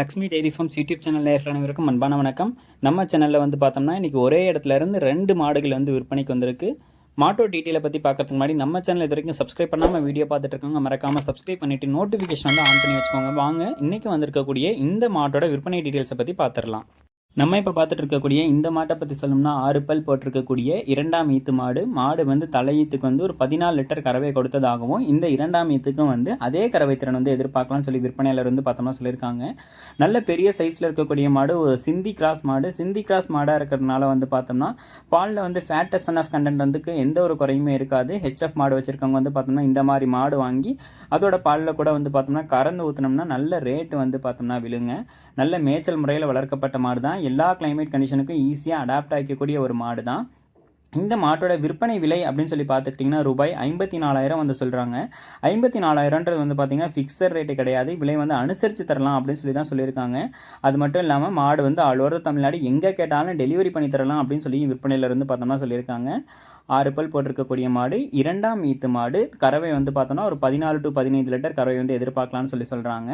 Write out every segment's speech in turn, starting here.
Lakshmi dairy farms YouTube channel நேரில் அனைவருக்கும் அன்பான வணக்கம். நம்ம சேனலில் வந்து பார்த்தோம்னா இன்றைக்கி ஒரே இடத்துல இருந்து ரெண்டு மாடுகள் வந்து விற்பனைக்கு வந்திருக்கு. மாட்டோ டீட்டெயிலை பற்றி பார்க்கறதுக்கு முன்னாடி நம்ம சேனல் இது வரைக்கும் சப்ஸ்கிரைப் பண்ணாமல் வீடியோ பார்த்துட்டு இருக்கவங்க மறக்காமல் சப்ஸ்கிரைப் பண்ணிவிட்டு நோட்டிஃபிகேஷன் வந்து ஆன் பண்ணி வச்சுக்கோங்க. வாங்க இன்றைக்கி வந்திருக்கக்கூடிய இந்த மாட்டோட விற்பனை டீட்டெயில்ஸை பற்றி பார்த்துடலாம். நம்ம இப்போ பார்த்துட்டு இருக்கக்கூடிய இந்த மாட்டை பற்றி சொல்லணும்னா ஆறு பல் போட்டிருக்கக்கூடிய இரண்டாம் ஈத்து மாடு. மாடு வந்து தலையீத்துக்கு வந்து ஒரு பதினாலு லிட்டர் கறவை கொடுத்ததாகவும் இந்த இரண்டாம் ஈத்துக்கும் வந்து அதே கறவை திறன் வந்து எதிர்பார்க்கலாம்னு சொல்லி விற்பனையாளர் வந்து பார்த்தோம்னா சொல்லியிருக்காங்க. நல்ல பெரிய சைஸில் இருக்கக்கூடிய மாடு ஒரு சிந்தி கிராஸ் மாடு. சிந்தி கிராஸ் மாடாக இருக்கிறதுனால வந்து பார்த்தோம்னா பாலில் வந்து ஃபேட்டஸ் ஆஃப் கண்டென்ட் வந்து எந்த ஒரு குறையுமே இருக்காது. ஹெச்எஃப் மாடு வச்சுருக்கவங்க வந்து பார்த்தோம்னா இந்த மாதிரி மாடு வாங்கி அதோட பாலில் கூட வந்து பார்த்தோம்னா கறந்து ஊற்றினோம்னா நல்ல ரேட்டு வந்து பார்த்தோம்னா விழுங்க. நல்ல மேய்ச்சல் முறையில் வளர்க்கப்பட்ட மாடு தான் எல்லா கிளைமேட் கண்டிஷனுக்கும் ஈஸியாக அடாப்ட் ஆகிக்கக்கூடிய ஒரு மாடு தான் இந்த மாட்டோட விற்பனை விலை அப்படின்னு சொல்லி பார்த்துக்கிட்டிங்கன்னா ரூபாய் ஐம்பத்தி நாலாயிரம் வந்து சொல்கிறாங்க ஐம்பத்தி நாலாயிரம்ன்றது வந்து பார்த்திங்கன்னா ஃபிக்ஸட் ரேட்டு கிடையாது. விலை வந்து அனுசரித்து தரலாம் அப்படின்னு சொல்லி தான் சொல்லியிருக்காங்க. அது மட்டும் இல்லாமல் மாடு வந்து ஆல் ஓவர் தமிழ்நாடு எங்கே கேட்டாலும் டெலிவரி பண்ணி தரலாம் அப்படின்னு சொல்லி விற்பனையிலேருந்து பார்த்தோம்னா சொல்லியிருக்காங்க. ஆறு பல் போட்டிருக்கக்கூடிய மாடு இரண்டாம் ஈத்து மாடு. கறவை வந்து பார்த்தோன்னா ஒரு பதினாலு டு பதினைந்து லிட்டர் கறவை வந்து எதிர்பார்க்கலாம்னு சொல்லி சொல்கிறாங்க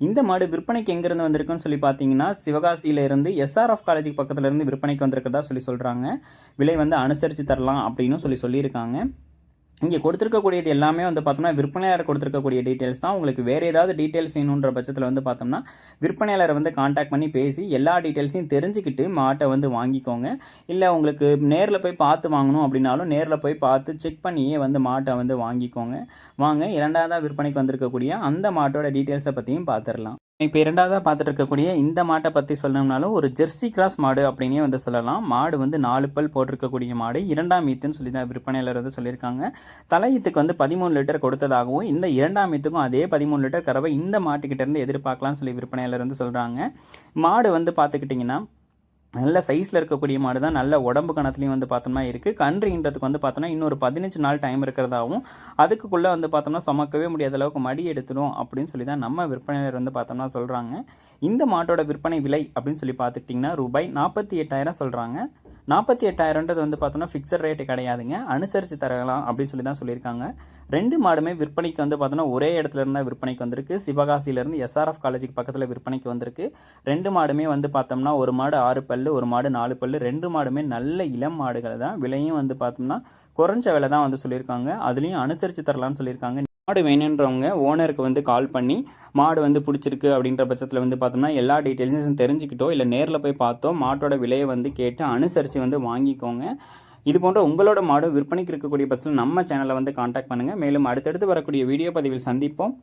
இந்த மாடு விற்பனைக்கு எங்கேருந்து வந்திருக்குன்னு சொல்லி பார்த்தீங்கன்னா சிவகாசியிலேருந்து எஸ்ஆர்எஃப் காலேஜுக்கு பக்கத்தில் இருந்து விற்பனைக்கு வந்திருக்கிறதா சொல்லி சொல்கிறாங்க விலை வந்து அனுசரித்து தரலாம் அப்படின்னு சொல்லி சொல்லியிருக்காங்க. இங்கே கொடுத்துருக்கக்கூடியது எல்லாமே வந்து பார்த்தோம்னா விற்பனையாளர் கொடுத்துருக்கக்கூடிய டீட்டெயில்ஸ் தான். உங்களுக்கு வேறு ஏதாவது டீட்டெயில்ஸ் வேணுன்ற பட்சத்தில் வந்து பார்த்தோம்னா விற்பனையாளரை வந்து காண்டாக்ட் பண்ணி பேசி எல்லா டீட்டெயில்ஸையும் தெரிஞ்சுக்கிட்டு மாட்டை வந்து வாங்கிக்கோங்க. இல்லை உங்களுக்கு நேரில் போய் பார்த்து வாங்கணும் அப்படின்னாலும் நேரில் போய் பார்த்து செக் பண்ணியே வந்து மாட்டை வந்து வாங்கிக்கோங்க. வாங்க இரண்டாவதாக விற்பனைக்கு வந்திருக்கக்கூடிய அந்த மாட்டோட டீட்டெயில்ஸை பற்றியும் பார்த்துடலாம். இப்போ இரண்டாவதாக பார்த்துட்டு இருக்கக்கூடிய இந்த மாட்டை பற்றி சொல்லணும்னாலும் ஒரு ஜெர்சி கிராஸ் மாடு அப்படின்னே வந்து சொல்லலாம். மாடு வந்து நாலு பல் போட்டிருக்கக்கூடிய மாடு. இரண்டாம் ஈத்துன்னு சொல்லி தான் விற்பனையாளர் வந்து சொல்லியிருக்காங்க. தலையீத்துக்கு வந்து பதிமூணு லிட்டர் கொடுத்ததாகவும் இந்த இரண்டாம் ஈத்துக்கும் அதே பதிமூணு லிட்டர் கறவை இந்த மாட்டுக்கிட்டேருந்து எதிர்பார்க்கலாம்னு சொல்லி விற்பனையாளர் வந்து சொல்கிறாங்க மாடு வந்து பார்த்துக்கிட்டிங்கன்னா நல்ல சைஸில் இருக்கக்கூடிய மாடு தான். நல்ல உடம்பு கணத்துலையும் வந்து பார்த்தோம்னா இருக்குது கன்றுன்றதுக்கு வந்து பார்த்தோம்னா இன்னொரு பதினஞ்சு நாள் டைம் இருக்கிறதாகவும் அதுக்குள்ளே வந்து பார்த்தோம்னா சுமக்கவே முடியாத அளவுக்கு மடி எடுத்துடும் அப்படின்னு சொல்லி தான் நம்ம விற்பனையாளர் வந்து பார்த்தோம்னா சொல்கிறாங்க இந்த மாட்டோட விற்பனை விலை அப்படின்னு சொல்லி பார்த்துட்டிங்கன்னா ரூபாய் நாற்பத்தி எட்டாயிரம் சொல்கிறாங்க நாற்பத்தி எட்டாயிரன்றது வந்து பார்த்தோம்னா ஃபிக்ஸட் ரேட்டு கிடையாதுங்க. அனுசரித்து தரலாம் அப்படின்னு சொல்லி தான் சொல்லியிருக்காங்க. ரெண்டு மாடுமே விற்பனைக்கு வந்து பார்த்தோன்னா ஒரே இடத்துல இருந்தால் விற்பனைக்கு வந்திருக்கு. சிவகாசியிலேருந்து எஸ்ஆர்எஃப் காலேஜுக்கு பக்கத்தில் விற்பனைக்கு வந்திருக்கு. ரெண்டு மாடுமே வந்து பார்த்தோம்னா ஒரு மாடு ஆறு பல்லு ஒரு மாடு நாலு பல்லு ரெண்டு மாடுமே நல்ல இளம் மாடுகள் தான் விலையும் வந்து பார்த்தோம்னா குறைஞ்ச விலை தான் வந்து சொல்லியிருக்காங்க. அதுலேயும் அனுசரித்து தரலாம்னு சொல்லியிருக்காங்க. மாடு வேணுன்றவங்க ஓனருக்கு வந்து கால் பண்ணி மாடு வந்து பிடிச்சிருக்கு அப்படின்ற பட்சத்தில் வந்து பார்த்தோம்னா எல்லா டீட்டெயில்ஸும் தெரிஞ்சுக்கிட்டோ இல்லை நேரில் போய் பார்த்தோம் மாட்டோட விலையை வந்து கேட்டு அனுசரித்து வந்து வாங்கிக்கோங்க. இது போன்ற உங்களோட மாடு விற்பனைக்கு இருக்கக்கூடிய பஸ்ஸில் நம்ம சேனலை வந்து காண்டாக்ட் பண்ணுங்கள் மேலும் அடுத்தடுத்து வரக்கூடிய வீடியோ பதிவில் சந்திப்போம்.